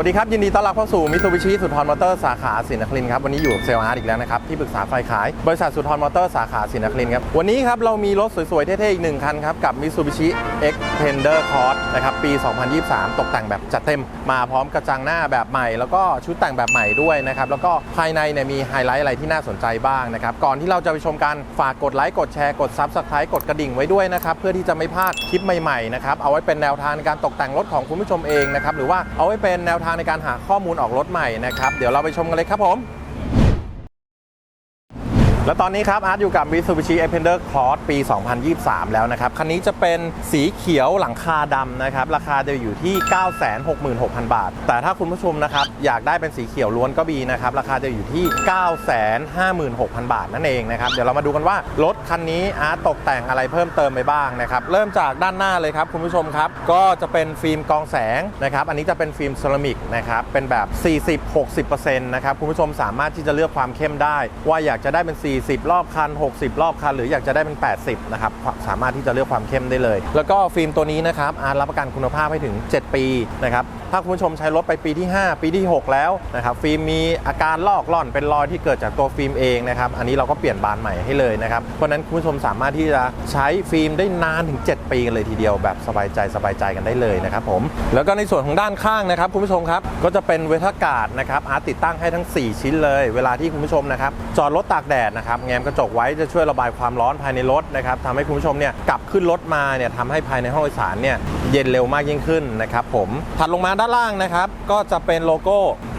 วัสดีครับ ยินดีต้อนรับเข้าสู่มิ t ซูบิชิสุทรมอเตอร์สาขาสินคลินครับ วันนี้อยู่กับเซลล์อาร์ตอีกแล้วนะครับ ที่ปรึกษาฝ่ายขาย บริษัทสุทรมอเตอร์สาขาสินคลินครับ วันนี้ครับ เรามีรถสวย ๆ เท่ๆ อีกหนึ่งคันครับ กับ Mitsubishi Xpander Cross นะครับ ปี 2023 ตกแต่งแบบจัดเต็มมาพร้อมกระจังหน้าแบบใหม่ แล้วก็ชุดแต่งแบบใหม่ด้วยนะครับแล้วก็ภายในเนี่ยมีไฮไลท์อะไรที่น่าสนใจบ้างนะครับก่อนที่เราจะไปชมกันฝากกดไลค์กดแชร์กด Subscribe กดกระดิ่งไว้ด้วยนะครับเพื่อที่จะไม่พลาดคลิปใหม่ๆนะครับเอาไว้เป็นแนวทางในการตกแต่งรถของคุณผู้ชมเองนะครับหรือว่าเอาไว้เป็นแนวทางในการหาข้อมูลออกรถใหม่นะครับ เดี๋ยวเราไปชมกันเลยครับผม แล้วตอนนี้ครับอาร์ตอยู่กับ Mitsubishi Xpander Cross ปี 2023 แล้วนะครับ คันนี้จะเป็นสีเขียวหลังคาดำนะครับ ราคาจะอยู่ที่ 966,000 บาท แต่ถ้าคุณผู้ชมนะครับ อยากได้เป็นสีเขียวล้วนก็มีนะครับ ราคาจะอยู่ที่ 956,000 บาทนั่นเองนะครับ เดี๋ยวเรามาดูกันว่ารถคันนี้อาร์ตตกแต่งอะไรเพิ่มเติมไปบ้างนะครับ เริ่มจากด้านหน้าเลยครับคุณผู้ชมครับ ก็จะเป็นฟิล์มกองแสงนะครับ อันนี้จะเป็นฟิล์มเซรามิกนะครับ เป็นแบบ 40-60%นะครับ คุณผู้ชมสามารถที่จะเลือกความเข้มได้ ว่าอยากจะได้เป็น40 รอบคัน 60 รอบคัน หรืออยากจะได้เป็น 80 นะครับ สามารถที่จะเลือกความเข้มได้เลย แล้วก็ฟิล์มตัวนี้นะครับอาร์รับประกันคุณภาพให้ถึง 7 ปีนะครับ ถ้าคุณผู้ชมใช้รถไปปีที่ 5 ปีที่ 6 แล้วนะครับฟิล์มมีอาการลอกล่อนเป็นรอยที่เกิดจากตัวฟิล์มเองนะครับอันนี้เราก็เปลี่ยนบานใหม่ให้เลยนะครับเพราะนั้นคุณผู้ชมสามารถที่จะใช้ฟิล์มได้นานถึง 7 ปีกันเลยทีเดียวแบบสบายใจสบายใจกันได้เลยนะครับผมแล้วก็ในส่วนของด้านข้างนะครับคุณผู้ชมครับก็จะเป็นเวทการ์ดนะครับอาร์ตติดตั้งให้ทั้ง 4 ชิ้นเลย เวลาที่คุณผู้ชมนะครับจอดรถตากแดดนะครับแง้มกระจกไว้จะช่วยระบายความร้อนภายในรถนะครับทำให้คุณผู้ชมเนี่ยกลับขึ้นรถมาเนี่ยทำให้ภายในห้องโดยสารเนี่ยเย็นเร็วมากยิ่งขึ้นนะครับผมถัดลงมาด้านล่างนะครับก็จะเป็นโลโก้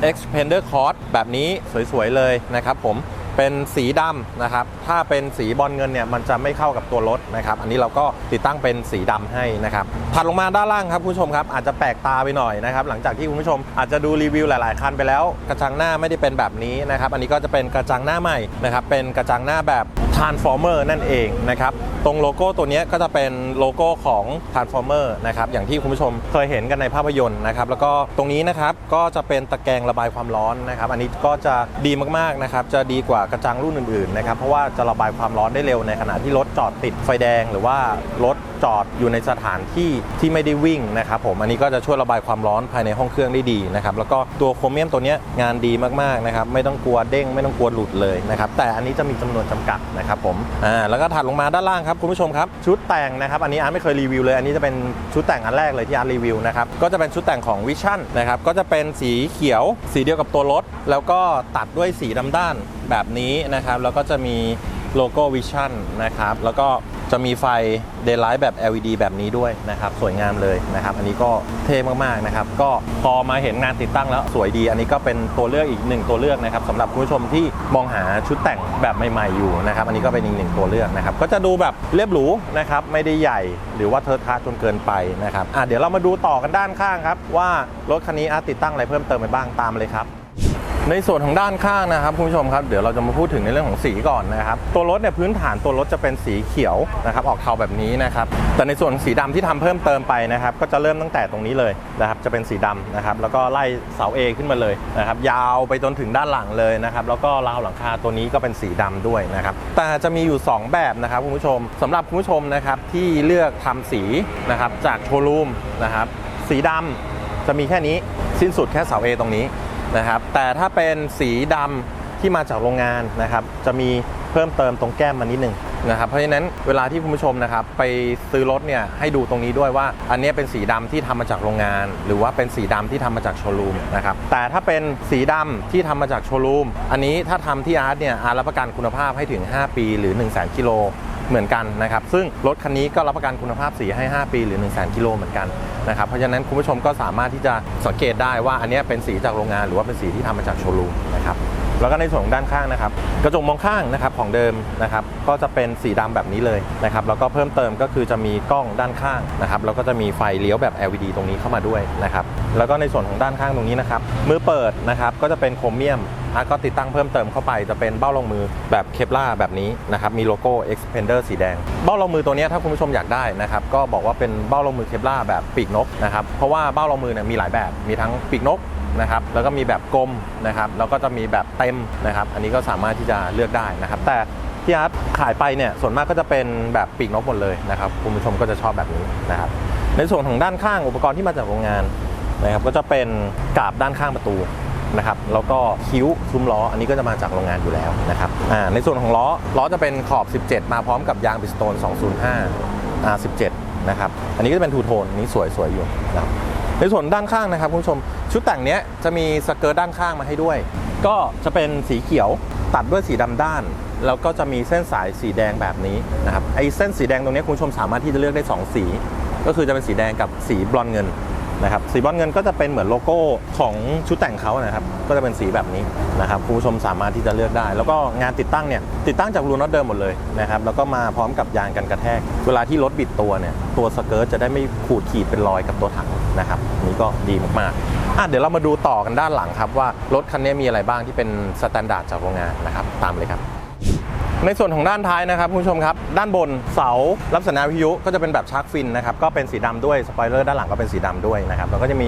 Expander Cross แบบนี้สวยๆเลยนะครับผมเป็นสีดำนะครับ ถ้าเป็นสีบอลเงินเนี่ยมันจะไม่เข้ากับตัวรถนะครับ อันนี้เราก็ติดตั้งเป็นสีดำให้นะครับ ถัดลงมาด้านล่างครับคุณผู้ชมครับอาจจะแปลกตาไปหน่อยนะครับ หลังจากที่คุณผู้ชมอาจจะดูรีวิวหลาย ๆ คันไปแล้ว กระจังหน้าไม่ได้เป็นแบบนี้นะครับ อันนี้ก็จะเป็นกระจังหน้าใหม่นะครับ เป็นกระจังหน้าแบบ Transformer นั่นเองนะครับ ตรงโลโก้ตัวนี้ก็จะเป็นโลโก้ของ Transformer นะครับ อย่างที่คุณผู้ชมเคยเห็นกันในภาพยนตร์นะครับ แล้วก็ตรงนี้นะครับก็จะเป็นตะแกรงระบายความร้อนนะครับ อันนี้ก็จะดีมากๆนะครับ จะดีกว่ากระจังรุ่นอื่นๆนะครับ เพราะว่าจะระบายความร้อนได้เร็วในขณะที่รถจอดติดไฟแดง หรือว่ารถ จอดอยู่ในสถานที่ที่ไม่ได้วิ่งนะครับผมอันนี้ก็จะช่วยระบายความร้อนภายในห้องเครื่องได้ดีนะครับแล้วก็ตัวโครเมียมตัวนี้งานดีมากๆนะครับไม่ต้องกลัวเด้ง ไม่ต้องกลัวหลุดเลยนะครับแต่อันนี้จะมีจำนวนจำกัดนะครับผมอ่าแล้วก็ถัดลงมาด้านล่างครับคุณผู้ชมครับชุดแต่งนะครับอันนี้อาร์ตไม่เคยรีวิวเลย อันนี้จะเป็นชุดแต่งอันแรกเลยที่อาร์ตรีวิวนะครับก็จะเป็นชุดแต่งของวิชั่นนะครับก็จะเป็นสีเขียว สีเดียวกับตัวรถ แล้วก็ตัดด้วยสีดำด้านแบบนี้นะครับแล้วก็จะมีโลโก้วิชั่นนะครับแล้วก็ จะมีไฟ Daylight แบบ LED แบบนี้ด้วยนะครับสวยงามเลยนะครับ อันนี้ก็เท่มากๆนะครับ ก็พอมาเห็นงานติดตั้งแล้วสวยดี อันนี้ก็เป็นตัวเลือกอีกหนึ่งตัวเลือกนะครับสำหรับคุณผู้ชมที่มองหาชุดแต่งแบบใหม่ ๆ อยู่นะครับ อันนี้ก็เป็นอีกหนึ่งตัวเลือกนะครับ ก็จะดูแบบเรียบหรูนะครับ ไม่ได้ใหญ่หรือว่าเทอะทะจนเกินไปนะครับอะเดี๋ยวเรามาดูต่อกันด้านข้างครับว่ารถคันนี้อาร์ติดตั้งอะไรเพิ่มเติมไปบ้างตามเลยครับ ในส่วนของด้านข้างนะครับคุณผู้ชมครับเดี๋ยวเราจะมาพูดถึงในเรื่องของสีก่อนนะครับตัวรถเนี่ยพื้นฐานตัวรถจะเป็นสีเขียวนะครับออกเทาแบบนี้นะครับแต่ในส่วนสีดำที่ทำเพิ่มเติมไปนะครับก็จะเริ่มตั้งแต่ตรงนี้เลยนะครับจะเป็นสีดำนะครับแล้วก็ไล่เสา A ขึ้นมาเลยนะครับยาวไปจนถึงด้านหลังเลยนะครับแล้วก็ราวหลังคาตัวนี้ก็เป็นสีดำด้วยนะครับแต่จะมีอยู่ 2 แบบนะครับคุณผู้ชมสำหรับคุณผู้ชมนะครับที่เลือกทำสีนะครับจากโชว์รูมนะครับสีดำจะมีแค่นี้สิ้นสุดแค่เสา A ตรงนี้ นะครับ แต่ถ้าเป็นสีดำที่มาจากโรงงานนะครับ จะมีเพิ่มเติมตรงแก้มมานิดหนึ่งนะครับ เพราะฉะนั้นเวลาที่คุณผู้ชมนะครับ ไปซื้อรถเนี่ยให้ดูตรงนี้ด้วยว่า อันนี้เป็นสีดำที่ทำมาจากโรงงาน หรือว่าเป็นสีดำที่ทำมาจากโชว์รูมนะครับ แต่ถ้าเป็นสีดำที่ทำมาจากโชว์รูม อันนี้ถ้าทำที่อาร์ตเนี่ยอาร์ตรับประกันคุณภาพให้ถึง 5 ปี หรือ1 0 0 0 0แกิโลเหมือนกันนะครับ ซึ่งรถคันนี้ก็รับประกันคุณภาพสีให้ 5 ปี หรือ1 0 0 0 0 0กิโลเหมือนกัน นะครับเพราะฉะนั้นคุณผู้ชมก็สามารถที่จะสังเกตได้ว่าอันนี้เป็นสีจากโรงงาน หรือว่าเป็นสีที่ทำมาจากโชว์รูมนะครับ แล้วก็ในส่วนของด้านข้างนะครับ กระจกมองข้างนะครับของเดิมนะครับ ก็จะเป็นสีดำแบบนี้เลยนะครับ แล้วก็เพิ่มเติมก็คือจะมีกล้องด้านข้างนะครับ แล้วก็จะมีไฟเลี้ยวแบบ LED ตรงนี้เข้ามาด้วยนะครับ แล้วก็ในส่วนของด้านข้างตรงนี้นะครับ มือเปิดนะครับ ก็จะเป็นโครเมียมอาร์ตก็ติดตั้งเพิ่มเติมเข้าไปจะเป็นเบ้าลงมือแบบเคปล่าแบบนี้นะครับ มีโลโก้ Expander สีแดง เบ้าลงมือตัวนี้ถ้าคุณผู้ชมอยากได้นะครับ ก็บอกว่าเป็นเบ้าลงมือเคปล่าแบบปีกนกนะครับ เพราะว่าเบ้าลงมือเนี่ยมีหลายแบบ มีทั้งปีกนก นะครับแล้วก็มีแบบกลมนะครับแล้วก็จะมีแบบเต็มนะครับ อันนี้ก็สามารถที่จะเลือกได้นะครับ แต่ที่อาร์ตขายไปเนี่ยส่วนมากก็จะเป็นแบบปีกนกหมดเลยนะครับคุณผู้ชมก็จะชอบแบบนี้นะครับในส่วนของด้านข้างอุปกรณ์ที่มาจากโรงงานนะครับก็จะเป็นกาบด้านข้างประตูนะครับแล้วก็คิ้วซุ้มล้ออันนี้ก็จะมาจากโรงงานอยู่แล้วนะครับในส่วนของล้อล้อจะเป็นขอบ 17 มาพร้อมกับยางบิสโตน 205อ่า17 นะครับอันนี้ก็จะเป็นทูโทนอันนี้สวยสวยอยู่นะครับในส่วนด้านข้างนะครับคุณผู้ชม ชุดแต่งเนี้ยจะมีสเกิร์ตด้านข้างมาให้ด้วย ก็จะเป็นสีเขียวตัดด้วยสีดำด้าน แล้วก็จะมีเส้นสายสีแดงแบบนี้นะครับไอ้เส้นสีแดงตรงนี้คุณผู้ชมสามารถที่จะเลือกได้ 2 สี ก็คือจะเป็นสีแดงกับสีบลอนเงินนะครับสีบอนด์เงินก็จะเป็นเหมือนโลโก้ของชุดแต่งเขานะครับ ก็จะเป็นสีแบบนี้นะครับคุณผู้ชมสามารถที่จะเลือกได้ แล้วก็งานติดตั้งเนี่ยติดตั้งจากรูน็อตเดิมหมดเลยนะครับแล้วก็มาพร้อมกับยางกันกระแทก เวลาที่รถบิดตัวเนี่ยตัวสเกิร์ตจะได้ไม่ขูดขีดเป็นรอยกับตัวถังนะครับนี่ก็ดีมากๆ อะเดี๋ยวเรามาดูต่อกันด้านหลังครับว่ารถคันนี้มีอะไรบ้างที่เป็นสแตนดาร์ดจากโรงงานนะครับตามเลยครับในส่วนของด้านท้ายนะครับคุณผู้ชมครับ ด้านบนเสารับสัญญาณวิทยุก็จะเป็นแบบชาร์กฟินนะครับก็เป็นสีดำด้วยสปอยเลอร์ด้านหลังก็เป็นสีดำด้วยนะครับแล้วก็จะมี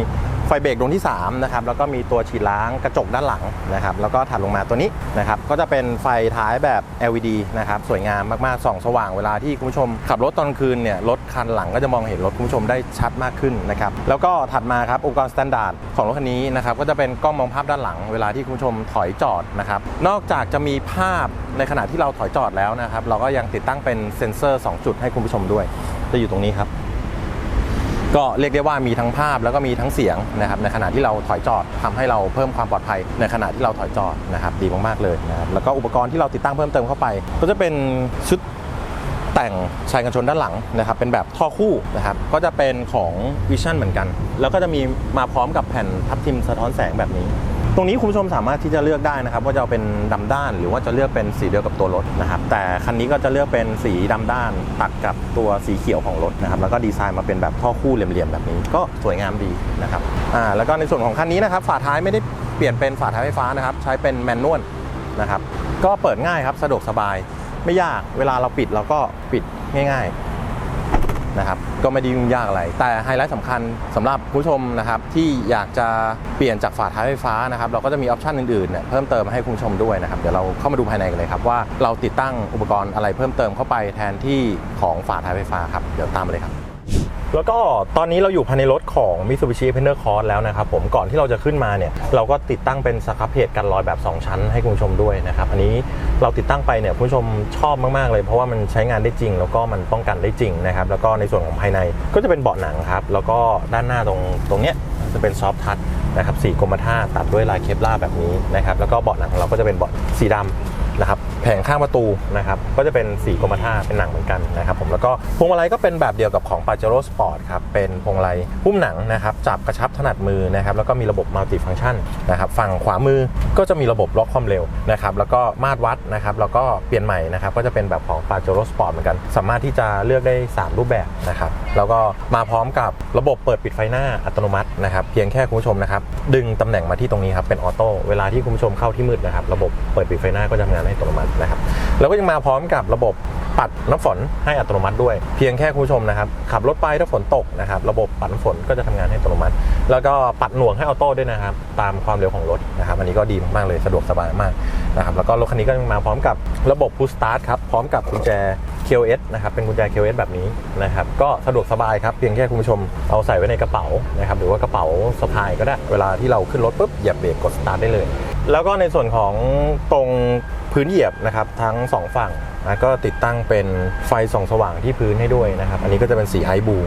ฟเบรกดวงที่3นะครับแล้วก็มีตัวฉีดล้างกระจกด้านหลังนะครับแล้วก็ถัดลงมาตัวนี้นะครับก็จะเป็นไฟท้ายแบบ LED นะครับสวยงามมากๆส่องสว่างเวลาที่คุณผู้ชม ขับรถตอนคืนเนี่ยรถคันหลังก็จะมองเห็นรถคุณผู้ชมได้ชัดมากขึ้นนะครับแล้วก็ถัดมาครับอุปกรณ์สแตนดาร์ดของรถคันนี้นะครับก็จะเป็นกล้องมองภาพด้านหลัง เวลาที่คุณผู้ชมถอยจอดนะครับนอกจากจะมีภาพในขณะที่เราถอยจอดแล้วนะครับเราก็ยังติดตั้งเป็นเซ็นเซอร์ 2 จุดให้คุณผู้ชมด้วยจะอยู่ตรงนี้ครับ ก็เรียกได้ว่ามีทั้งภาพแล้วก็มีทั้งเสียงนะครับในขณะที่เราถอยจอดทำให้เราเพิ่มความปลอดภัย ในขณะที่เราถอยจอดนะครับดีมากๆเลยนะครับแล้วก็อุปกรณ์ที่เราติดตั้งเพิ่มเติมเข้าไป ก็จะเป็นชุดแต่งชายกันชนด้านหลังนะครับเป็นแบบท่อคู่นะครับก็จะเป็นของวิชั่นเหมือนกัน แล้วก็จะมีมาพร้อมกับแผ่นทับทิมสะท้อนแสงแบบนี้ ตรงนี้คุณผู้ชมสามารถที่จะเลือกได้นะครับว่าจะเอาเป็นดำด้าน หรือว่าจะเลือกเป็นสีเดียวกับตัวรถนะครับแต่คันนี้ก็จะเลือกเป็นสีดำด้าน ตัดกับตัวสีเขียวของรถนะครับแล้วก็ดีไซน์มาเป็นแบบท่อคู่เหลี่ยมๆแบบนี้ ก็สวยงามดีนะครับอ่าแล้วก็ในส่วนของคันนี้นะครับฝาท้ายไม่ได้เปลี่ยนเป็นฝาท้ายไฟฟ้านะครับใช้เป็นแมนนวลนะครับก็เปิดง่ายครับสะดวกสบายไม่ยากเวลาเราปิดเราก็ปิดง่าย ๆ นะครับก็ไม่ได้ยุ่งยากอะไร แต่ไฮไลท์สำคัญสำหรับผู้ชมนะครับที่อยากจะเปลี่ยนจากฝาท้ายไฟฟ้านะครับเราก็จะมีออปชันอื่นๆเนี่ยเพิ่มเติมให้คุณผู้ชมด้วยนะครับเดี๋ยวเราเข้ามาดูภายในกันเลยครับว่าเราติดตั้งอุปกรณ์อะไรเพิ่มเติมเข้าไปแทนที่ของฝาท้ายไฟฟ้าครับเดี๋ยวตามมาเลยครับ แล้วก็ตอนนี้เราอยู่ภายในรถของ Mitsubishi p a n t e r Cross แล้วนะครับผมก่อนที่เราจะขึ้นมาเนี่ยเราก็ติดตั้งเป็นสครับเพจกันรอยแบบ 2 ชั้นให้คุณผู้ชมด้วยนะครับอันนี้เราติดตั้งไปเนี่ยคุณผู้ชมชอบมากๆเลย เพราะว่ามันใช้งานได้จริง แล้วก็มันป้องกันได้จริงนะครับแล้วก็ในส่วนของภายในก็จะเป็นเบาะหนังครับแล้วก็ด้านหน้าตรงตรงเนี้ยจะเป็นซอฟทัชนะครับสีกรมท่าตัดด้วยลายเคปลาร์แบบนี้นะครับแล้วก็เบาะหนังเราก็จะเป็นเบาะสีดำนะครับ แผงข้างประตูนะครับก็จะเป็นสีกรมท่าเป็นหนังเหมือนกันนะครับผมแล้วก็พวงมาลัยก็เป็นแบบเดียวกับของ p a j e r o Sport ครับเป็นพวงมาลัยหุ้มหนังนะครับจับกระชับถนัดมือนะครับแล้วก็มีระบบมัลติฟังก์ชันนะครับฝั่งขวามือก็จะมีระบบล็อกความเร็วนะครับแล้วก็มาตรวัดนะครับแล้วก็เปลี่ยนใหม่นะครับก็จะเป็นแบบของ p a j e r o Sport เหมือนกัน สามารถที่จะเลือกได้ 3 รูปแบบนะครับแล้วก็มาพร้อมกับระบบเปิดปิดไฟหน้าอัตโนมัตินะครับเพียงแค่คุณผู้ชมนะครับดึงตำแหน่งมาที่ตรงนี้ครับเป็นออโต้เวลาที่คุณผู้ชมเข้าที่มืดนะครับระบบเปิดปิดไฟหน้าก็จะทำงานให้อัตโนมัตินะครับแล้วก็ยังมาพร้อมกับระบบปัดน้ำฝนให้อัตโนมัติด้วย เพียงแค่คุณผู้ชมนะครับขับรถไปถ้าฝนตกนะครับระบบปัดน้ำฝนก็จะทำงานให้อัตโนมัติ แล้วก็ปัดหน่วงให้ออโต้ด้วยนะครับตามความเร็วของรถนะครับอันนี้ก็ดีมากๆเลยสะดวกสบายมากนะครับแล้วก็รถคันนี้ก็มาพร้อมกับระบบ Push Start ครับพร้อมกับกุญแจ KOS นะครับเป็นกุญแจ KOS แบบนี้นะครับก็สะดวกสบายครับเพียงแค่คุณผู้ชมเอาใส่ไว้ในกระเป๋านะครับหรือว่ากระเป๋าสะพายก็ได้เวลาที่เราขึ้นรถปุ๊บเหยียบเบรกกดสตาร์ทได้เลย แล้วก็ในส่วนของตรงพื้นเหยียบนะครับทั้งสองฝั่งนะก็ติดตั้งเป็นไฟส่องสว่างที่พื้นให้ด้วยนะครับอันนี้ก็จะเป็นสีไอบู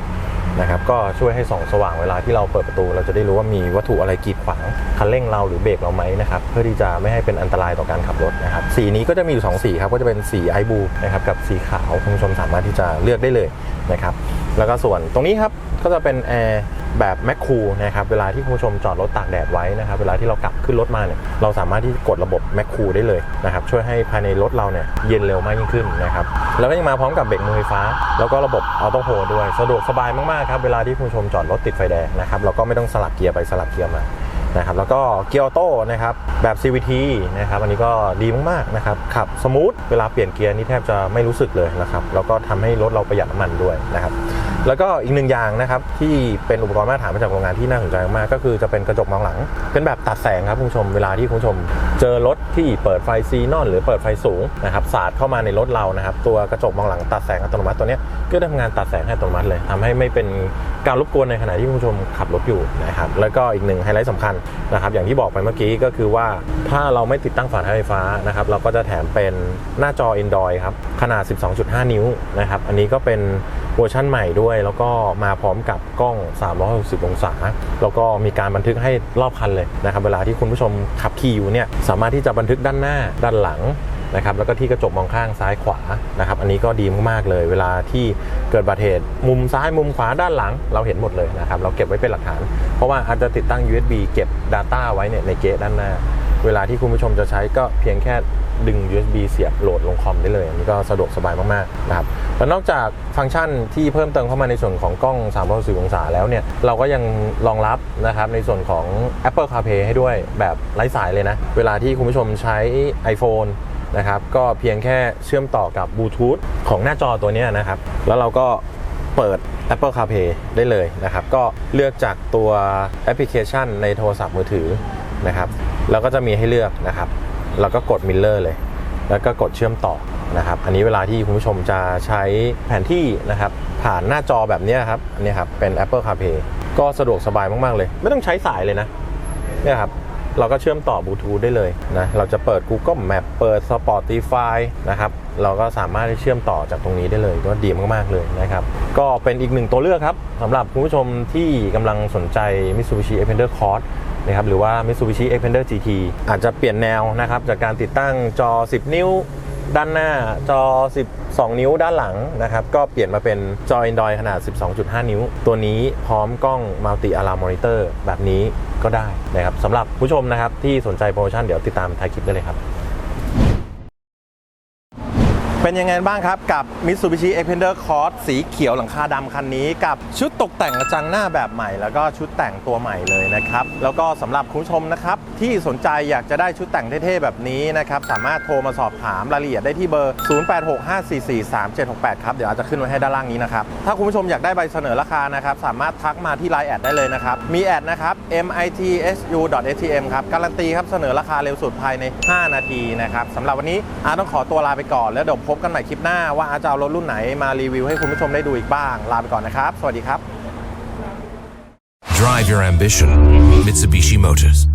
นะครับก็ช่วยให้ส่องสว่างเวลาที่เราเปิดประตู เราจะได้รู้ว่ามีวัตถุอะไรกีดขวางคันเร่งเราหรือเบรกเราไหมนะครับเพื่อที่จะไม่ให้เป็นอันตรายต่อการขับรถนะครับสีนี้ก็จะมีอยู่สองสีครับก็จะเป็นสีไอบูนะครับกับสีขาวคุณผู้ชมสามารถที่จะเลือกได้เลยนะครับแล้วก็ส่วนตรงนี้ครับก็จะเป็นแอร์แบบแมคคูนะครับเวลาที่คุณผู้ชมจอดรถตากแดดไว้นะครับเวลาที่เรากลับขึ้นรถมาเนี่ยเราสามารถที่กดระบบแมคคูได้เลยนะครับช่วยให้ภายในรถเราเนี่ยเย็นเร็วมากยิ่งขึ้นนะครับแล้วก็ยังมาพร้อมกับเบรกมือไฟฟ้า แล้วก็ระบบออโต้โฮด้วย สะดวกสบายมากๆครับเวลาที่คุณผู้ชมจอดรถติดไฟแดงนะครับเราก็ไม่ต้องสลับเกียร์ไปสลับเกียร์มา นะครับแล้วก็เกียร์ออโต้นะครับแบบ CVT นะครับอันนี้ก็ดีมากๆนะครับขับสมูทเวลาเปลี่ยนเกียร์นี่แทบจะไม่รู้สึกเลยนะครับแล้วก็ทำให้รถเราประหยัดน้ำมันด้วยนะครับ แล้วก็อีกหนึ่งอย่างนะครับที่เป็นอุปกรณ์มาตรฐานมาจากโรงงานที่น่าสนใจมากก็คือจะเป็นกระจกมองหลัง เป็นแบบตัดแสงครับคุณผู้ชมเวลาที่คุณผู้ชม เจอรถที่เปิดไฟซีนอน หรือเปิดไฟสูงนะครับสาดเข้ามาในรถเรานะครับตัวกระจกมองหลังตัดแสงอัตโนมัติตัวนี้ก็ทำงานตัดแสงให้อัตโนมัติเลยทำให้ไม่เป็นการรบกวนในขณะที่คุณผู้ชมขับรถอยู่นะครับแล้วก็อีกหนึ่งไฮไลท์สำคัญนะครับอย่างที่บอกไปเมื่อกี้ก็คือว่าถ้าเราไม่ติดตั้งฝาท้ายไฟฟ้านะครับเราก็จะแถมเป็นหน้าจอ Android ครับขนาด 12.5 นิ้วนะครับอันนี้ก็เป็น เวอร์ชั่นใหม่ด้วย แล้วก็มาพร้อมกับกล้อง 360 องศา แล้วก็มีการบันทึกให้รอบคันเลยนะครับ เวลาที่คุณผู้ชมขับขี่อยู่เนี่ยสามารถที่จะบันทึกด้านหน้าด้านหลังนะครับแล้วก็ที่กระจกมองข้างซ้ายขวานะครับอันนี้ก็ดีมากๆเลย เวลาที่เกิดอุบัติเหตุมุมซ้ายมุมขวาด้านหลัง เราเห็นหมดเลยนะครับเราเก็บไว้เป็นหลักฐาน เพราะว่าอาจจะติดตั้ง USB เก็บ Data ไว้เนี่ยในเกตด้านหน้า เวลาที่คุณผู้ชมจะใช้ก็เพียงแค่ ดึง USB เสียบโหลดลงคอมได้เลยอันนี้ก็สะดวกสบายมากๆนะครับแล้วนอกจากฟังก์ชันที่เพิ่มเติมเข้ามาในส่วนของกล้อง 360 องศาแล้วเนี่ยเราก็ยังรองรับนะครับในส่วนของ Apple CarPlay ให้ด้วยแบบไร้สายเลยนะ เวลาที่คุณผู้ชมใช้ iPhone นะครับก็เพียงแค่เชื่อมต่อกับบลูทูธของหน้าจอตัวนี้นะครับ แล้วเราก็เปิด Apple CarPlay ได้เลยนะครับ ก็เลือกจากตัวแอปพลิเคชันในโทรศัพท์มือถือนะครับ แล้วก็จะมีให้เลือกนะครับ เราก็กดมิลเลอร์เลย แล้วก็กดเชื่อมต่อนะครับ อันนี้เวลาที่คุณผู้ชมจะใช้แผนที่นะครับ ผ่านหน้าจอแบบนี้ครับ อันนี้ครับ เป็น Apple CarPlay ก็สะดวกสบายมาก ๆ เลย ไม่ต้องใช้สายเลยนะ เนี่ยครับ เราก็เชื่อมต่อบลูทูธได้เลยนะ เราจะเปิด Google Map เปิด Spotify นะครับ เราก็สามารถที่เชื่อมต่อจากตรงนี้ได้เลยก็ดีมากๆเลยนะครับ ก็เป็นอีกหนึ่งตัวเลือกครับสำหรับคุณผู้ชมที่กำลังสนใจ Mitsubishi Xpander Cross นะครับหรือว่า Mitsubishi Xpander GT อาจจะเปลี่ยนแนวนะครับจากการติดตั้งจอ 10 นิ้วด้านหน้าจอ 12 นิ้วด้านหลังนะครับก็เปลี่ยนมาเป็นจอ Android ขนาด 12.5 นิ้ว ตัวนี้พร้อมกล้อง Multi Alarm Monitor แบบนี้ก็ได้นะครับสำหรับผู้ชมนะครับที่สนใจโปรโมชั่นเดี๋ยวติดตามท้ายคลิปได้เลยครับ เป็นยังไงบ้างครับ กับ Mitsubishi Xpander Cross สีเขียวหลังคาดำคันนี้ กับชุดตกแต่งกระจังหน้าแบบใหม่ แล้วก็ชุดแต่งตัวใหม่เลยนะครับ แล้วก็สำหรับคุณผู้ชมนะครับ ที่สนใจอยากจะได้ชุดแต่งเท่ๆแบบนี้นะครับ สามารถโทรมาสอบถามรายละเอียดได้ที่เบอร์ 0865443768 ครับ เดี๋ยวอาจจะขึ้นไว้ให้ด้านล่างนี้นะครับ ถ้าคุณผู้ชมอยากได้ใบเสนอราคานะครับ สามารถทักมาที่ Line แอดได้เลยนะครับ มีแอดนะครับ mitsu.atm ครับ การันตีครับเสนอราคาเร็วสุดภายใน 5 นาทีนะครับสำหรับวันนี้อาต้องขอตัวลาไปก่อนแล้วเดี๋ยวพบกันใหม่คลิปหน้าว่าอาจะเอารถรุ่นไหนมารีวิวให้คุณผู้ชมได้ดูอีกบ้าง ลาไปก่อนนะครับ สวัสดีครับ Drive your ambition. Mitsubishi Motors.